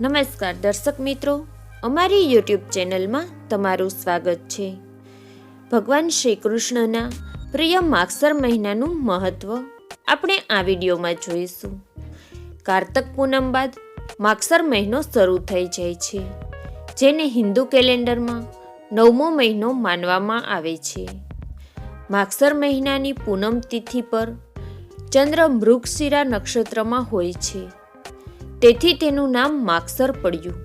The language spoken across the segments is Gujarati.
નમસ્કાર દર્શક મિત્રો, અમારી યુટ્યુબ ચેનલમાં તમારું સ્વાગત છે. ભગવાન શ્રી કૃષ્ણના પ્રિય માગસર મહિનાનું મહત્વ આપણે આ વિડીયોમાં જોઈશું. કારતક પૂનમ બાદ માગસર મહિનો શરૂ થઈ જાય છે, જેને હિન્દુ કેલેન્ડરમાં નવમો મહિનો માનવામાં આવે છે. માગસર મહિનાની પૂનમ તિથિ પર ચંદ્ર મૃગશિરા નક્ષત્રમાં હોય છે. તેથી તેનું નામ માગસર પડ્યું.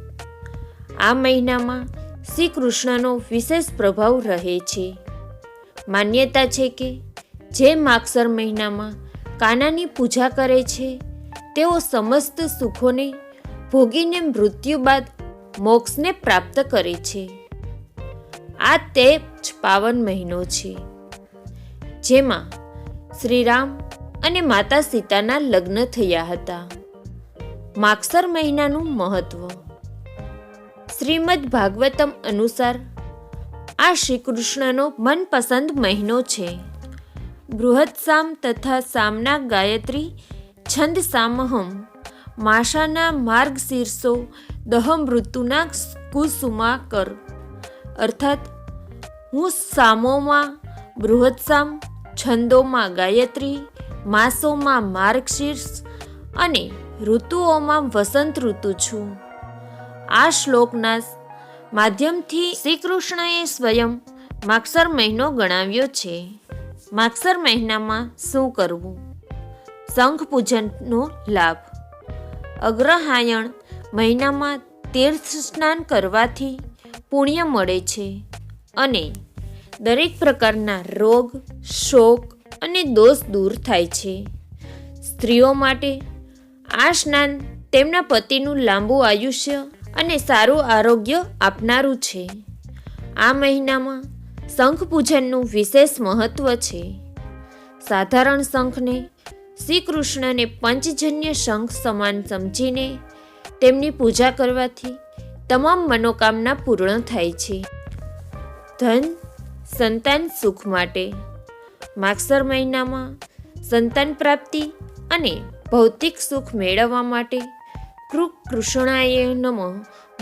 આ મહિનામાં શ્રી કૃષ્ણનો વિશેષ પ્રભાવ રહે છે. માન્યતા છે કે જે માગસર મહિનામાં કાનાની પૂજા કરે છે, તેઓ સમસ્ત સુખોને ભોગીને મૃત્યુ બાદ મોક્ષને પ્રાપ્ત કરે છે. આ તે જ પાવન મહિનો છે, જેમાં શ્રીરામ અને માતા સીતાના લગ્ન થયા હતા. માગસર મહિનાનું મહત્વ. શ્રીમદ ભાગવતમ અનુસાર આ શ્રી કૃષ્ણનો મનપસંદ મહિનો છે. બૃહદસામ તથા સામના ગાયત્રી છંદ સામહમ, માશાના માર્ગ શીર્ષો દહમ ઋતુના કુસુમા કર. અર્થાત, હું સામોમાં, બૃહત્સામ, છંદોમાં ગાયત્રી, માસોમાં માર્ગશીર્ષ અને ઋતુઓમાં વસંત ઋતુ છું. આ શ્લોકના માધ્યમથી શ્રી કૃષ્ણએ સ્વયં માગસર મહિનો ગણાવ્યો છે. માગસર મહિનામાં શું કરવું? શંખ પૂજનનો લાભ. અગ્રહાયણ મહિનામાં તીર્થ સ્નાન કરવાથી પુણ્ય મળે છે અને દરેક પ્રકારના રોગ, શોક અને દોષ દૂર થાય છે. સ્ત્રીઓ માટે આ સ્નાન તેમના પતિનું લાંબુ આયુષ્ય અને સારું આરોગ્ય આપનારું છે. આ મહિનામાં શંખ પૂજનનું વિશેષ મહત્વ છે. સાધારણ શંખને શ્રી કૃષ્ણને પંચજન્ય શંખ સમાન સમજીને તેમની પૂજા કરવાથી તમામ મનોકામના પૂર્ણ થાય છે. ધન, સંતાન, સુખ માટે માગસર મહિનામાં સંતાન પ્રાપ્તિ અને ભૌતિક સુખ મેળવવા માટે કૃક કૃષ્ણાય નમ.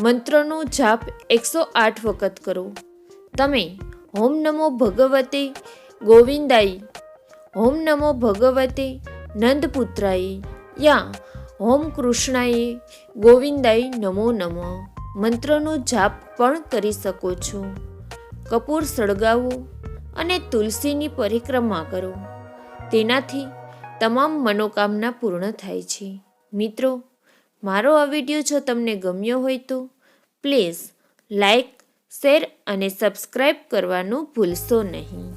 મંત્રનો જાપ એકસો આઠ વખત કરો. તમે હોમ નમો ભગવતે ગોવિંદાઈ હોમ નમો ભગવતે નંદપુત્રાય, યા હોમ કૃષ્ણાય ગોવિંદાય નમો નમઃ. મંત્રનો જાપ પણ કરી શકો છો. કપૂર સળગાવો અને તુલસીની પરિક્રમા કરો. તેનાથી તમામ મનોકામના પૂર્ણ થાય છે. મિત્રો, મારો આ વીડિયો જો તમને ગમ્યો હોય તો પ્લીઝ લાઈક, શેર અને સબસ્ક્રાઈબ કરવાનું ભૂલશો નહીં.